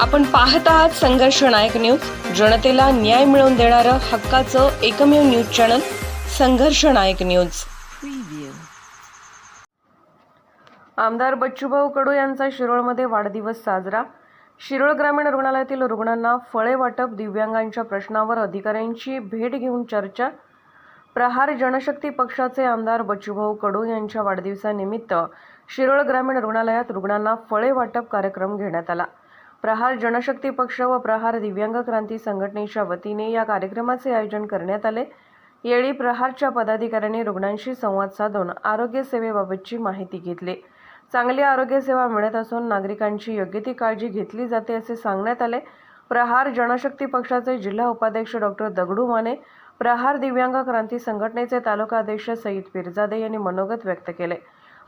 आपण पाहत आहात संघर्ष नायक न्यूज. जनतेला न्याय मिळवून देणारं हक्काचं एकमेव न्यूज चॅनल संघर्ष नायक न्यूज. आमदार बच्चूभाऊ कडू यांचा शिरोळमध्ये वाढदिवस साजरा. शिरोळ ग्रामीण रुग्णालयातील रुग्णांना फळे वाटप दिव्यांगांच्या प्रश्नावर अधिकाऱ्यांची भेट घेऊन चर्चा. प्रहार जनशक्ती पक्षाचे आमदार बच्चूभाऊ कडू यांच्या वाढदिवसानिमित्त शिरोळ ग्रामीण रुग्णालयात रुग्णांना फळे वाटप कार्यक्रम घेण्यात आला. प्रहार जनशक्ती पक्ष व प्रहार दिव्यांग क्रांती संघटनेच्या वतीने या कार्यक्रमाचे आयोजन करण्यात आले. येळी प्रहारच्या पदाधिकाऱ्यांनी रुग्णांशी संवाद साधून आरोग्य सेवेबाबतची माहिती घेतली. चांगली आरोग्य सेवा मिळत असून नागरिकांची योग्य ती काळजी घेतली जाते असे सांगण्यात आले. प्रहार जनशक्ती पक्षाचे जिल्हा उपाध्यक्ष डॉक्टर दगडू माने प्रहार दिव्यांग क्रांती संघटनेचे तालुका अध्यक्ष सईद पिरजादे यांनी मनोगत व्यक्त केले.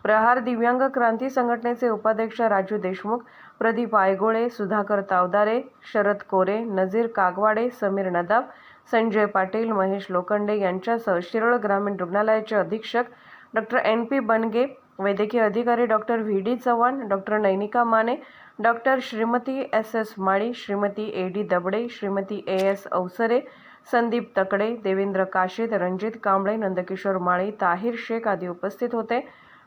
प्रहार दिव्यांग क्रांती संघटनेचे उपाध्यक्ष राजू देशमुख प्रदीप आयगोळे सुधाकर तावदारे शरद कोरे नजीर कागवाडे समीर नदाब संजय पाटील महेश लोखंडे यांच्यासह शिरोळ ग्रामीण रुग्णालयाचे अधीक्षक डॉक्टर एन पी बनगे वैद्यकीय अधिकारी doctor V D Chavan doctor Nainika Mane doctor Shrimati S S Mali Shrimati A D Dabade Shrimati A S Avasare Sandeep Takade Devendra काशीत Ranjit Kamble Nandkishor माळी ताहिर शेख आदी उपस्थित होते.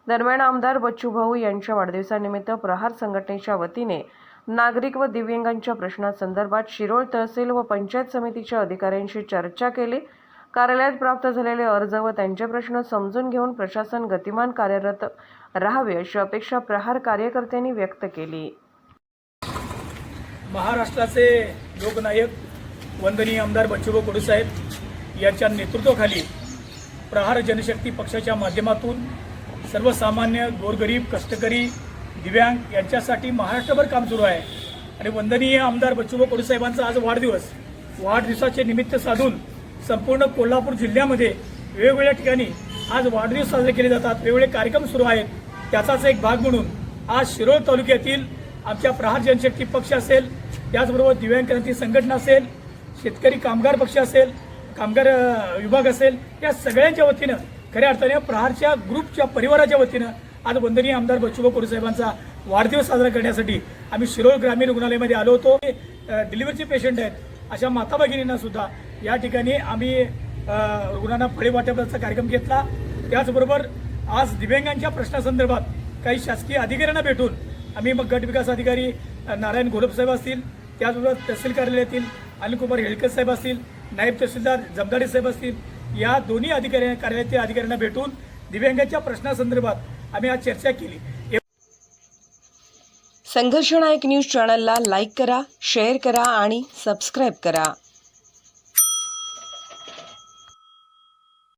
दरम्यान आमदार बच्चूभाऊ यांच्या वाढदिवसानिमित्त प्रहार संघटनेच्या वतीने नागरिक व दिव्यांगांच्या प्रश्नासंदर्भात शिरोळ तहसील व पंचायत समितीच्या अधिकाऱ्यांशी चर्चा केली. कार्यालयात प्राप्त झालेले अर्ज व त्यांचे प्रश्न समजून घेऊन प्रशासन गतिमान कार्यरत राहावे अशी अपेक्षा प्रहार कार्यकर्त्यांनी व्यक्त केली. महाराष्ट्राचे लोकनायक वंदनीय आमदार बच्चूभाऊ कडूसाहेब यांच्या नेतृत्वाखाली प्रहार जनशक्ती पक्षाच्या माध्यमातून सर्वसामान्य गोरगरीब कष्टकरी दिव्यांग यांच्यासाठी महाराष्ट्रभर काम सुरू आहे. आणि वंदनीय आमदार बच्चूभाऊ कडू साहेबांचा आज वाढदिवस. वाढदिवसाचे निमित्त साधून संपूर्ण कोल्हापूर जिल्ह्यामध्ये वेगवेगळ्या ठिकाणी आज वाढदिवस साजरे केले जातात. वेगवेगळे कार्यक्रम सुरू आहेत. त्याचाच एक भाग म्हणून आज शिरोळ तालुक्यातील आमच्या प्रहार जनशक्ती पक्ष असेल त्याचबरोबर दिव्यांग क्रांती संघटना असेल शेतकरी कामगार पक्ष असेल कामगार विभाग असेल या सगळ्यांच्या वतीनं खऱ्या अर्थाने प्रहारच्या ग्रुपच्या परिवाराच्या वतीनं आज वंदनीय आमदार बच्चूभाऊ कडू साहेबांचा वाढदिवस साजरा करण्यासाठी आम्ही शिरोळ ग्रामीण रुग्णालयामध्ये आलो होतो. डिलिव्हरीचे पेशंट आहेत. अशा माता भगिनींना सुद्धा या ठिकाणी आम्ही रुग्णांना फळे वाटपाचा कार्यक्रम घेतला. त्याचबरोबर आज दिव्यांगांच्या प्रश्नासंदर्भात काही शासकीय अधिकाऱ्यांना भेटून आम्ही मग गट विकास अधिकारी नारायण घोलप साहेब असतील त्याचबरोबर तहसील कार्यालयातील अनिलकुमार हेळकर साहेब असतील नायब तहसीलदार जमदाडे साहेब असतील या दोन्ही अधिकारी कार्यालयातील अधिकाऱ्यांना भेटून दिव्यांगाच्या प्रश्नासंदर्भात आम्ही आज चर्चा केली. संघर्षनायक न्यूज चॅनलला लाईक करा शेअर करा आणि सबस्क्राईब करा.